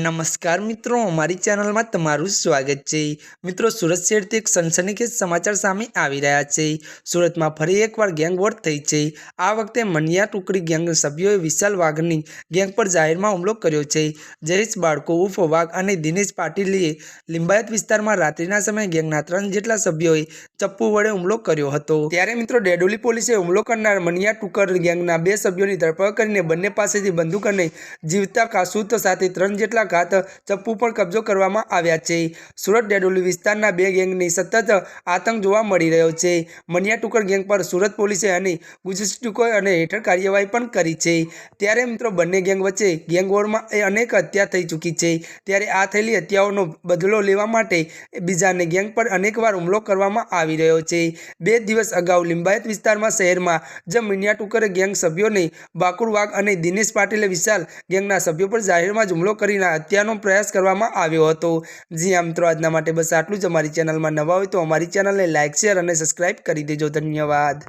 નમસ્કાર મિત્રો, અમારી ચેનલમાં તમારું સ્વાગત છે. મિત્રો, સુરત શહેરથી એક સનસનીખેજ સમાચાર સામે આવી રહ્યા છે. સુરતમાં ફરી એકવાર ગેંગ વોર થઈ છે. આ વખતે મનિયા ટુકડી ગેંગ સભ્યોએ વિશાલ વાઘની ગેંગ પર જાહેરમાં હુમલો કર્યો છે. જયેશ બાળકો, ઉર્ફ વાઘ અને દિનેશ પાટીલીએ લિંબાયત વિસ્તારમાં રાત્રિના સમયે ગેંગના ત્રણ જેટલા સભ્યોએ ચપ્પુ વડે હુમલો કર્યો હતો. ત્યારે મિત્રો, ડેડોલી પોલીસે હુમલો કરનાર મનિયા ટુકર ગેંગના બે સભ્યોની ધરપકડ કરીને બંને પાસેથી બંદૂક અને જીવતા કાસૂત સાથે ત્રણ જેટલા ઘાત ચપ્પુ પર કબજો કરવામાં આવ્યા છે. સુરત ડેડોલી વિસ્તારના બે ગેંગની સતત આતંક જોવા મળી રહ્યો છે. મનિયા ટુકર ગેંગ પર સુરત પોલીસે અને ગુજરાત ટુકર અને હેઠળ કાર્યવાહી પણ કરી છે. ત્યારે મિત્રો બંને ગેંગ વચ્ચે ગેંગ વોરમાં એ અનેક હત્યા થઈ ચૂકી છે. ત્યારે આ થયેલી હત્યાઓનો બદલો લેવા માટે બીજાને ગેંગ પર અનેકવાર હુમલો કરવામાં આવી રહ્યો છે. બે દિવસ અગાઉ લિંબાયત વિસ્તારમાં શહેરમાં જ મિનિયા ટુકરે ગેંગ સભ્યોને બાકુર વાઘ અને દિનેશ પાટીલે વિશાલ ગેંગના સભ્યો પર જાહેરમાં જ હુમલો કરીને હત્યાનો પ્રયાસ કરવામાં આવ્યો હતો. જી આ મિત્રો, આજના માટે બસ આટલું જ. અમારી ચેનલમાં નવા હોય તો અમારી ચેનલને લાઇક શેર અને સબસ્ક્રાઇબ કરી દેજો. ધન્યવાદ.